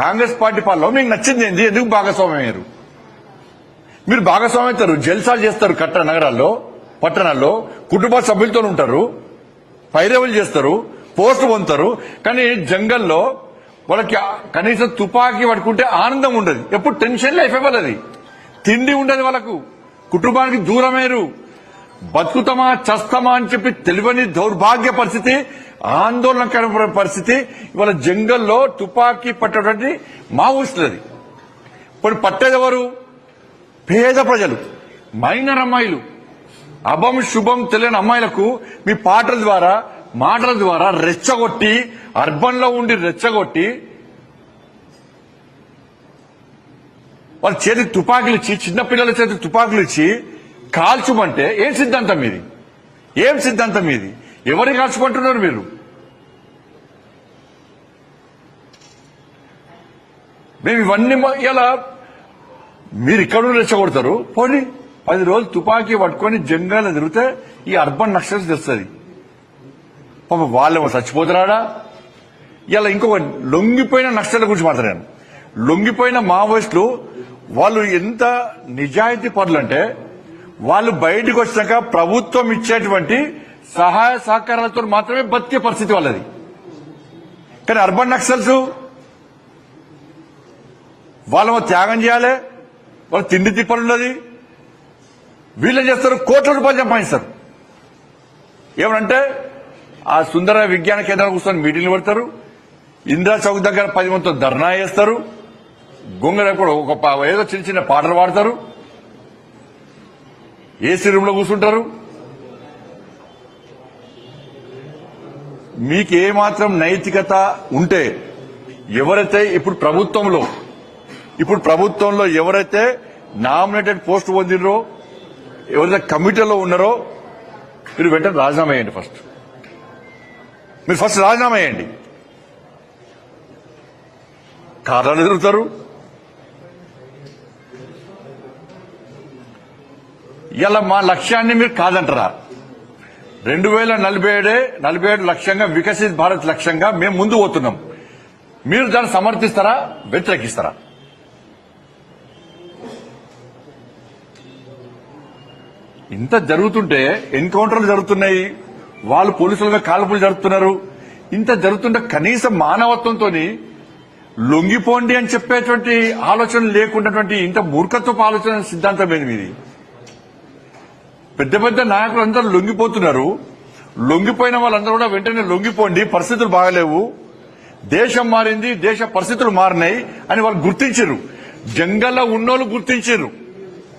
Congress party పాలనలో మీకు నచ్చింది ఏంది? ఎందుకు భాగస్వామ్యం అయ్యారు మీరు భాగస్వామ్యం అవుతారు జల్సాలు చేస్తారు కట్ట నగరాల్లో పట్టణాల్లో కుటుంబ సభ్యులతో ఉంటారు పైరవులు చేస్తారు పోస్టు పొందుతారు కానీ జంగల్లో వాళ్ళకి కనీసం తుపాకీ పట్టుకుంటే ఆనందం ఉండదు. ఎప్పుడు టెన్షన్ లైఫ్ ఇవ్వాలి తిండి ఉండదు వాళ్ళకు. కుటుంబానికి దూరమేరు. బతుకుతమా చస్తమా అని చెప్పి తెలియని దౌర్భాగ్య పరిస్థితి ఆందోళనకర పరిస్థితి ఇవాళ జంగల్లో తుపాకీ పట్టేటువంటి మావోయిస్టులది ఇప్పుడు పట్టేది ఎవరు? పేద ప్రజలు మైనర్ అమ్మాయిలు. అభం శుభం తెలియని అమ్మాయిలకు మీ పాటల ద్వారా మాటల ద్వారా రెచ్చగొట్టి అర్బన్లో ఉండి రెచ్చగొట్టి వాళ్ళ చేతికి తుపాకులు ఇచ్చి చిన్నపిల్లల చేతికి తుపాకులు ఇచ్చి కాల్చుమంటే ఏం సిద్ధాంతం మీది? ఏం సిద్ధాంతం మీది? ఎవరిని కాల్చుకుంటున్నారు మీరు? మేము ఇవన్నీ మ- ఇలా మీరు ఇక్కడ రెచ్చగొడతారు? పోనీ పది రోజులు తుపాకీ పట్టుకొని జంగాలు తిరిగితే ఈ అర్బన్ నక్సల్స్ తెస్తుంది పాప వాళ్ళు చచ్చిపోతున్నాడా? ఇలా ఇంకొక లొంగిపోయిన నక్సల గురించి మాట్లాడాను. లొంగిపోయిన మావోయిస్టులు వాళ్ళు ఎంత నిజాయితీ పనులు అంటే వాళ్ళు బయటకు వచ్చినాక ప్రభుత్వం ఇచ్చేటువంటి సహాయ సహకారాలతో మాత్రమే బతికే పరిస్థితి వాళ్ళది. కానీ అర్బన్ నక్సల్స్ వాళ్ళేమో త్యాగం చేయాలి వాళ్ళు తిండి తిప్పనున్నది వీళ్ళు చేస్తారు? కోట్ల రూపాయలు సంపాదిస్తారు. ఏమనంటే ఆ సుందర విజ్ఞాన కేంద్రాలు కూర్చొని మీటింగ్లు పెడతారు. ఇందిరా చౌక్ దగ్గర పది మందితో ధర్నా చేస్తారు. గొంగర కూడా ఒక ఏదో చిన్న చిన్న పాటలు పాడతారు. ఏసీ రూమ్లో కూర్చుంటారు. మీకు ఏమాత్రం నైతికత ఉంటే ఎవరైతే ఇప్పుడు ప్రభుత్వంలో ఇప్పుడు ప్రభుత్వంలో ఎవరైతే నామినేటెడ్ పోస్ట్ పొందినరో ఎవరైతే కమిటీలో ఉన్నారో మీరు వెంటనే రాజీనామా చేయండి ఫస్ట్. మీరు ఫస్ట్ రాజీనామా చేయండి. కారణాలు ఎదురుతారు. ఇలా మా లక్ష్యాన్ని మీరు కాదంటారా? రెండు వేల నలభై ఏడే నలభై ఏడు లక్ష్యంగా వికసిత్ భారత్ లక్ష్యంగా మేము ముందు పోతున్నాం. మీరు దాన్ని సమర్థిస్తారా? వ్యతిరేకిస్తారా? ఇంత జరుగుతుంటే ఎన్కౌంటర్లు జరుగుతున్నాయి. వాళ్ళు పోలీసులుగా కాల్పులు జరుపుతున్నారు. ఇంత జరుగుతుంటే కనీసం మానవత్వంతో లొంగిపోండి అని చెప్పేటువంటి ఆలోచన లేకున్నటువంటి ఇంత మూర్ఖత్వపు ఆలోచన సిద్ధాంతం ఏది మీది? పెద్ద పెద్ద నాయకులు అందరూ లొంగిపోతున్నారు. లొంగిపోయిన వాళ్ళందరూ కూడా వెంటనే లొంగిపోండి. పరిస్థితులు బాగలేవు. దేశం మారింది దేశ పరిస్థితులు మారినాయి అని వాళ్ళు గుర్తించారు. జంగల్లో ఉన్నోళ్ళు గుర్తించారు.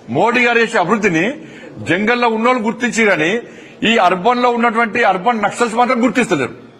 మోడీ గారు చేసే అభివృద్ధిని జంగల్లో ఉన్నోళ్ళు గుర్తించి కానీ ఈ అర్బన్లో ఉన్నటువంటి అర్బన్ నక్సల్స్ మాత్రం గుర్తిస్తలేరు.